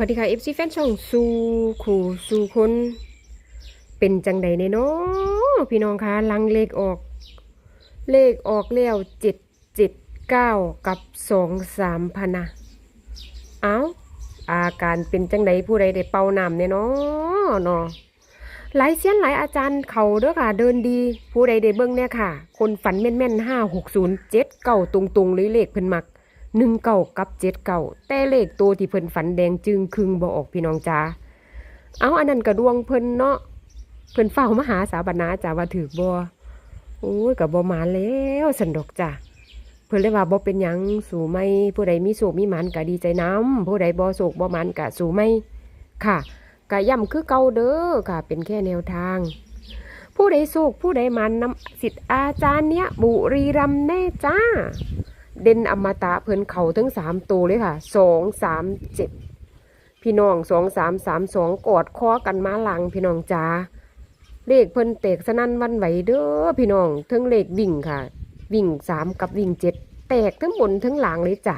วัสดีค่ะ FC แฟนช่องสู่ขู่สู่คนเป็นจังใดในเนาะพี่น้องคะลังเลขออก เลขออกแล้วเจ็ดเจ็ดเก้ากับสองสามพะนะเอาอาการเป็นจังใดผู้ใดได้เป่าน้ำเนี่ยเนาะเนาะหลายเสียนหลายอาจารย์เขาเด้อค่ะ เดินดี ผู้ใดได้เบิ่งเนี่ยค่ะ คนฝันแม่นๆห้าหกศูนย์เจ็ดเก้าตรงๆเลยเลขเพิ่นมัก หนึ่งเก่ากับเจ็ดเก่าแต่เลขตัวที่เพิ่นฝันแดงจึงคึงบ่ออกพี่น้องจ้าเอาอันนั้นกระดวงเพิ่นเนาะเพิ่นเฝ้ามาหาสาบนาจ้าว่าถือบ่โอ้ยกับบ่มาแล้วสันดอกจ้าเพิ่นเลยว่าบ่เป็นหยังสู่ไม่ผู้ใดมีโศกมีหมันก็ดีใจนํผู้ใดบ่โศกบ่หมันก็สู่ไม่ค่ะก็ย่ำคือเก่าเด้อค่ะ เป็นแค่แนวทาง ผู้ใดโศกผู้ใดมันนำสิทธิ์อาจารย์เนี้ยบุรีรัมแน่จ้า เด่นอมตะเพิ่นเข่าทั้งสามตัวเลยค่ะสองสามเจ็ดพี่น้องสองสามสามสองกอดคอกันมาหลังพี่น้องจ้าเลขเพิ่นเตกสนั่นวันไหวเด้อพี่น้องทั้งเลขวิ่งค่ะ วิ่งสามกับวิ่งเจ็ดแตกทั้งบนทั้งหลังเลยจ้ะ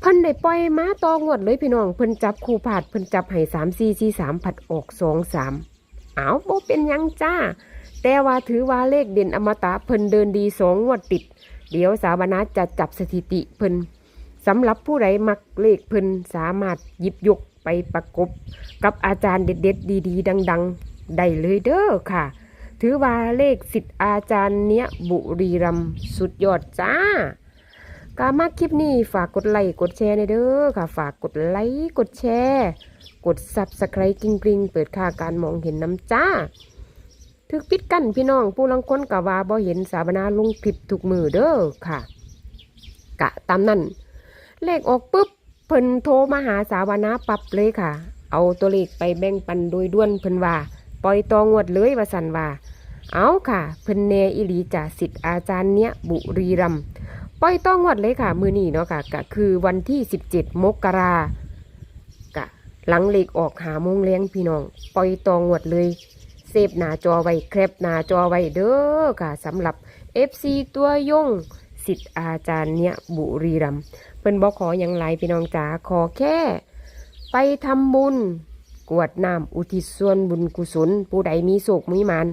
เพิ่นได้ปล่อยม้าตองวดเลยพี่น้องเพิ่นจับคู่ผาดเพิ่นจับให้สามสี่สี่สามผัดออกสองสามเอาโบเป็นยังจ้า แต่ว่าถือว่าเลขเด่นอมตะเพิ่นเดินดีสองงวดติด เดี๋ยวสาวนาจะจับสถิติเพิ่นสำหรับผู้ใดมักเลขเพิ่นสามารถหยิบยกไปประกบ กับอาจารย์เด็ดๆ ดีๆ ดังๆ ได้เลยเด้อค่ะ ถือว่าเลขสิทธิ์อาจารย์เนี้ยบุรีรัมสุดยอดจ้ากามาคลิปนี้ฝากกดไลค์กดแชร์ในเด้อค่ะ ฝากกดไลค์กดแชร์ กดซับสไครต์กริงๆ เปิดค่าการมองเห็นน้ำจ้า ถึกปิดกั้นพี่น้องผู้ลังค้นกะว่าบ่เห็นสาบนาลงคลิปทุกมือเด้อค่ะ กะตามนั้น เลขออกปุ๊บเพิ่นโทรมาหาสาวนาปรับเลยค่ะ เอาตัวเลขไปแบ่งปันโดยด่วนเพิ่นว่า ปล่อยตองวดเลยว่าสันว่า เอาค่ะ เพิ่นแนอิลีจ่าสิทธิ์อาจารย์เนี้ยบุรีรัมปล่อยตองวดเลยค่ะ มือนี้เนาะค่ะก็คือวันที่ 17 มกรากะหลังเลขออกหาโมงแรงพี่น้อง ปล่อยตองวดเลย ซฟหน้าจอไว้แคปหน้าจอไว้เด้อค่ะสำหรับ FC ตัวยงสิทธิ์อาจารย์เนี่ยบุรีรัมเพิ่นบอกขออย่างไรพี่น้องจ๋าขอแค่ ไปทำบุญ กวดน้ำอุทิศส่วนบุญกุศล ผู้ใดมีโศกมีมัน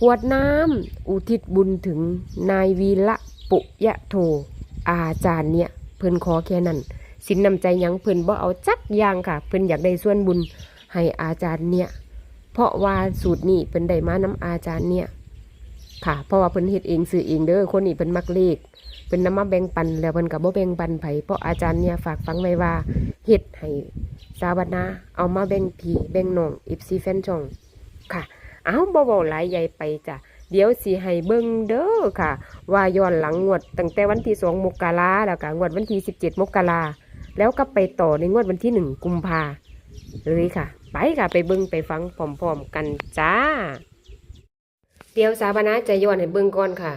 กวดน้ำอุทิศบุญถึงนายวีละปุยะโท อาจารย์เนี่ยเพิ่นขอแค่นั้นสินนำใจยังเพิ่นบ่เอาจักอย่างค่ะ เพิ่นอยากได้ส่วนบุญให้อาจารย์เนี่ย เพราะว่าสูตรนี้เป็นได้มาน้ำอาจารย์เนี่ย ค่ะ เพราะว่าเพิ่นเฮ็ดเองซื้อเองเด้อคนนี้เพิ่นมักเลขเพิ่นนำมาแบ่งปันแล้วเพิ่นก็บ่แบ่งปันไผเพราะอาจารย์เนี่ยฝากฟังไว้ว่าเฮ็ดให้สาวนาเอามาแบ่งพี่แบ่งน้อง FC แฟนช่องค่ะ เอาบ่เว้าหลายใหญ่ไปจ้ะเดี๋ยวสิให้เบิ่งเด้อค่ะ ว่าย้อนหลังงวดตั้งแต่วันที่2มกราแล้วก็งวดวันที่17มกราแล้วก็ไปต่อในงวดวันที่1กุมภา เลยค่ะ ไปค่ะไปเบิ่งไปฟังพร้อมๆกันจ้า เดี๋ยวสาบานะจะย้อนให้เบิ่งก่อนค่ะ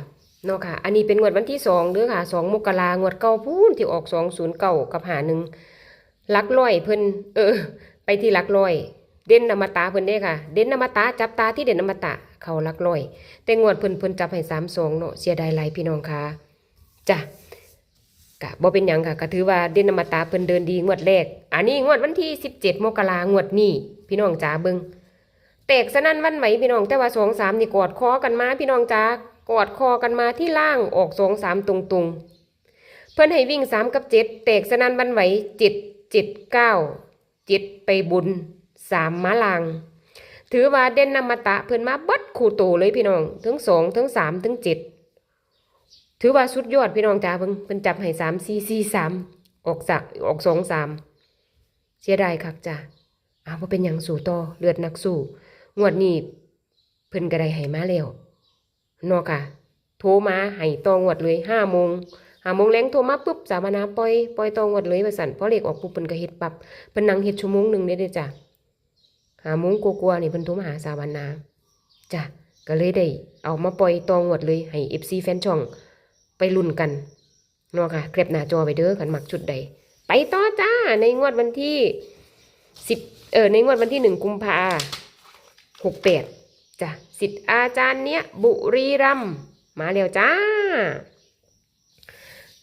เนาะค่ะ อันนี้เป็นงวดวันที่สองเด้อค่ะสองมกรางวดเก่าพูนที่ออกสองศูนย์เก่ากับหาหนึ่งลักร้อยเพิ่นเออ ไปที่ลักร้อย เด่นอมตะเพิ่นเด้ค่ะ เด่นอมตะจับตาที่เด่นอมตะเขาลักร้อย แต่งวดเพิ่นเพิ่นจับให้สามสองเนาะเสียดายหลพี่น้องค่ะจ้ะ กะบ่เป็นหยังค่ะก็ถือว่าเด่นอมตะเพิ่นเดินดีงวดแรก อันนี้งวดวันที่สิบเจ็ดมกรางวดนี้พี่น้องจ๋าเบิ่งแตกสนั่นวันไหวพี่น้องแต่ว่าสองสามนี่กอดคอกันมาพี่น้องจ้ากอดคอกันมาที่ล่างออกสองสามตรงตรงๆเพื่อนให้วิ่งสามกับเจ็ดแตกสนั่นวันไหวเจ็ดเจ็ดเก้าเจ็ดไปบุญสามมาลางถือว่าเด่นนำมาตะเพื่อนมาบัดคู่โตเลยพี่น้องทั้งสองทั้งสามทั้งเจ็ด ถือว่าสุดยอดพี่น้องจ้าเพิ่งเพิ่นจับให้สามสี่สี่สามออกสักออกสองสามเสียดายคักจ้าเอาว่าเป็นหยังสู่ต่อเลือดนักสู้งวดนี้เพิ่นก็ไดให้มาแล้วนอค่ะ โทรมาให้ตองวดเลยห้าโมงห้าโมงแรงโทรมาปุ๊บสามนาปล่อยปล่อยตองวดเลยว่าสั่นพอเลขออกปุ๊บเพิ่นก็เฮ็ดปับเพิ่นนั่งเฮ็ดชั่วโมงหนึ่งเด้เด้จ้ะห้าโมงกลัวๆนี่เพิ่นโทรมาหาสาวนาจ้ะก็เลยได้เอามาปล่อยตองวดเลยให้ FC แฟนช่อง ไปลุ้นกันเนาะค่ะเก็บหน้าจอไปเด้อกันหมักชุดใด ไปต่อจ้าในงวดวันที่สิบเออในงวดวันที่หนึ่งกุมภาหกแปดจ้ะสิทธิ์อาจารย์เนี้ยบุรีรัมมาแล้วจ้า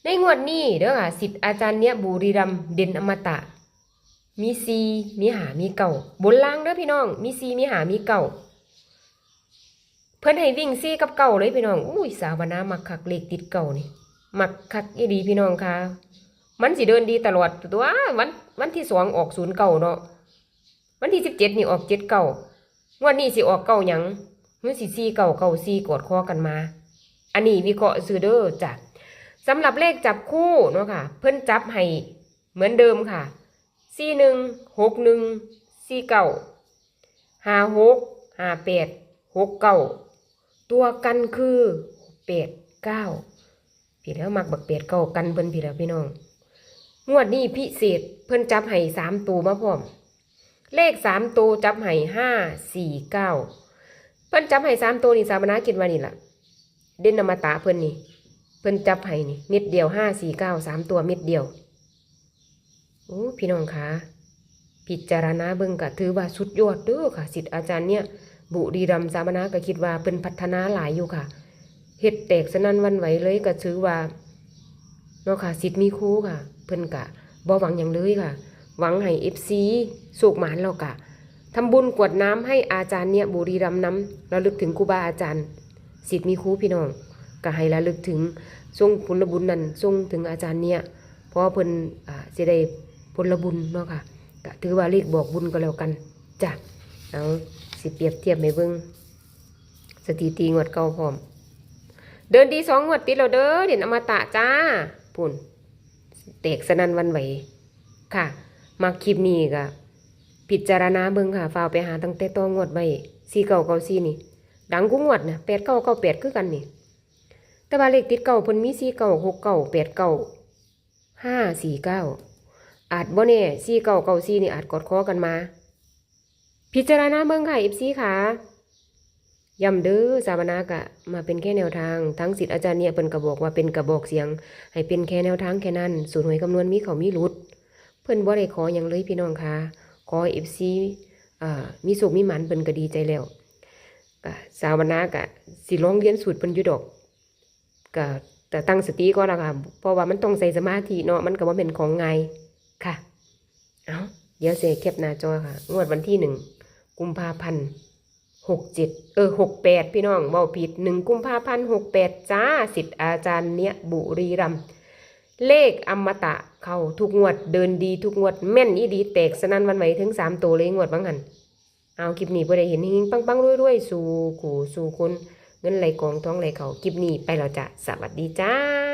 ในงวดนี้เด้อค่ะสิทธิ์อาจารย์เนี้ยบุรีรัมเด่นอมตะ มีซีมีหามีเก่าบนล่างเด้อพี่น้อง มีซีมีหามีเก่า เพิ่นให้วิ่งซีกับเก่าเลยพี่น้องอุ้ยสาวนามักคักเลขติดเก่านี่มักคักอีดีพี่น้องค่ะ มันสิเดินดีตลอดตัววันวันที่สองออกศูนย์เก่าเนาะวันที่สิบเจ็ดนี่ออกเจ็ดเก่างวันนี้สิออกเก่าหยังเมื่อสิซีเก่าเก่าซี่กอดคอกันมา อันนี้วิเคราะห์ซื้อเด้อจ้ะสำหรับเลขจับคู่เนาะค่ะ เพิ่นจับให้เหมือนเดิมค่ะสี่หนึ่งหกหนึ่งสี่เก้าห้าหกห้าแปดหกเก้า ตัวกันคือแปดเก้าพี่แล้วมักบักแปดเก้ากันเพิ่นพี่แล้วพี่น้องงวดนี้พิเศษเพิ่นจับให้สามตัวมาพร้อม เลขสามตัวจับให้ห้าสี่เก้าเพิ่นจับให้สามตัวนี่สามนาคิดว่านี่ล่ะ เด่นนมาตาเพิ่นนี่เพิ่นจับให้นี่เม็ดเดียวห้าสี่เก้าสามตัวเม็ดเดียวโอ้พี่น้องคะ พิจารณาเบิ่งก็ถือว่าสุดยอดเด้อค่ะสิทธิ์อาจารย์เนี่ย บุรีรัมสามนาก็คิดว่าเพิ่นพัฒนาหลายอยู่ค่ะเฮ็ดแตกสนั่นวันไหวเลยก็ถือว่าเนาะค่ะสิทธิ์มีครูค่ะ เพิ่นกะบ่หวังอย่างเลยค่ะ หวังให้ FC สุกหมานแล้วกะทำบุญกวดน้ำให้อาจารย์เนี่ยบุรีรัมน้ำระลึกถึงครูบาอาจารย์สิทธิ์มีครูพี่น้องก็ให้ระลึกถึงทรงผลบุญนั้นทรงถึงอาจารย์เนี่ยเพราะเพิ่นอ่าสิได้ผลบุญเนาะค่ะ ก็ถือว่าเลขบอกบุญก็แล้วกันจ้ะเอาสิเปรียบเทียบให้เบิ่งสถิติงวดเก่าพร้อม เดินดีสองงวดติดแล้วเด้อเด่นอมตะจ้าปุ่นเตกสนันวันไหวค่ะมาคลิปนี้ก็พิจารณาเบิ่งค่ะฝากไปหาตั้งแต่ตัวงวดไว้สี่เก้าเก้าสี่นี่ ดังกูงวดนะแปดเก้าเก้าแปดคือกันนี่ แต่ว่าเลขติดเก้าพิ่นมีสี่เก้าหกเก้าแปดเก้าห้าสี่เก้า อาจบ่แน่สี่เก้าเก้าสี่นี่อาจกอดคอกันมา พิจารณาเบิ่งค่ะเอฟซีค่ะย้ำเด้อสาวนากะ มาเป็นแค่แนวทาง ทั้งสิทธิ์อาจารย์เนี่ยเพิ่นก็บอกว่าเป็นกระบอกเสียง ให้เป็นแค่แนวทางแค่นั้นสูตรหวยคำนวณมีเขามีหลุด เพิ่อนบ่ได้ขออย่างเลยพี่น้องค่ะขอเอฟซีมีสุขมีหมันเพิ่นก็ดีใจแล้วก็สาวนาก็สิลองเรียนสูตรเพิ่นยู่ดอกก็แต่ตั้งสติก่อนละค่ะเพราะว่ามันต้องใส่สมาธิเนาะมันก็บ่าเป็นของไง ค่ะ เอาเดี๋ยวเสแคปหน้าจอค่ะ งวดวันที่หนึ่งกุมภาพันธ์หกเจ็ดเออหกแปดพี่น้องเว้าผิดหนึ่งกุมภาพันธ์หกแปดจ้าสิทธิ์อาจารย์เนี้ยบุรีรัมเลขอมตะเข้าทุกงวดเดินดีทุกงวดแม่นอีดีแตกสนั่นวันไหวถึงสามตัวเลยงวดบ้างหันเอาคลิปนี้พอได้เห็นหิงปังปังรวยๆ สู่ขู่สู่คนเงินไหลกองท้องไหลเขาคลิปนี้ไปแล้วจ้ะสวัสดีจ้า